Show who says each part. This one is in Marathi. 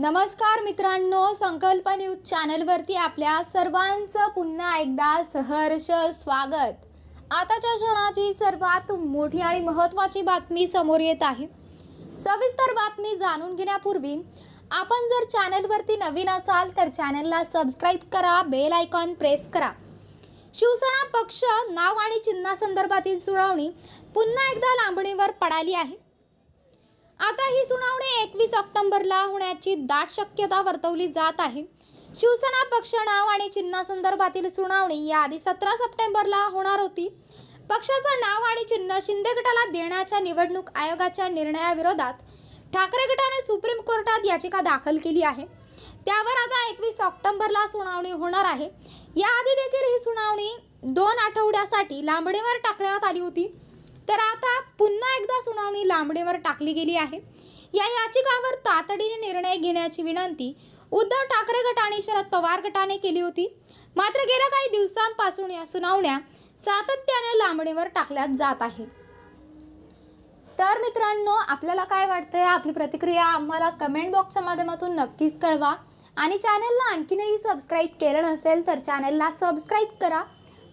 Speaker 1: नमस्कार मित्रांनो संकल्प न्यूज चॅनलवरती आपल्या सर्वांचं पुन्हा एकदा सहर्ष स्वागत. आताच्या क्षणाची सर्वात मोठी आणि महत्त्वाची बातमी समोर येत आहे. सविस्तर बातमी जाणून घेण्यापूर्वी आपण जर चॅनलवरती नवीन असाल तर चॅनलला सबस्क्राईब करा बेल आयकॉन प्रेस करा. शिवसेना पक्ष नाव आणि चिन्हासंदर्भातील सुनावणी पुन्हा एकदा लांबणीवर पडाली आहे. आता ही सुनावणी एकवीस ऑक्टोबरला होण्याची दाट शक्यता वर्तवली जात आहे. शिवसेना पक्ष नाव आणि चिन्हासंदर्भातील सुनावणी याआधी सतरा सप्टेंबरला होणार होती. पक्षाचं नाव आणि चिन्ह शिंदे गटाला देण्याच्या निवडणूक आयोगाच्या निर्णयाविरोधात ठाकरे गटाने सुप्रीम कोर्टात याचिका दाखल केली आहे. त्यावर आता एकवीस ऑक्टोबरला सुनावणी होणार आहे. याआधी देखील ही सुनावणी दोन आठवड्यासाठी लांबणीवर टाकण्यात आली होती. तर आता पुन्हा एकदा सुनावणी लांबणीवर टाकली गेली आहे. या याचिकावर तातडीने निर्णय घेण्याची विनंती उद्धव ठाकरे गट आणि शरद पवार गटाने केली होती. मात्र गेल्या काही दिवसांपासून या सुनावण्या सातत्याने लांबणीवर टाकल्या जात आहेत. तर मित्रांनो आपल्याला काय वाटतंय? आपली प्रतिक्रिया आम्हाला कमेंट बॉक्सच्या माध्यमातून नक्कीच कळवा. आणि चॅनलला आणखीनही सबस्क्राईब केलं नसेल तर चॅनलला सबस्क्राईब करा.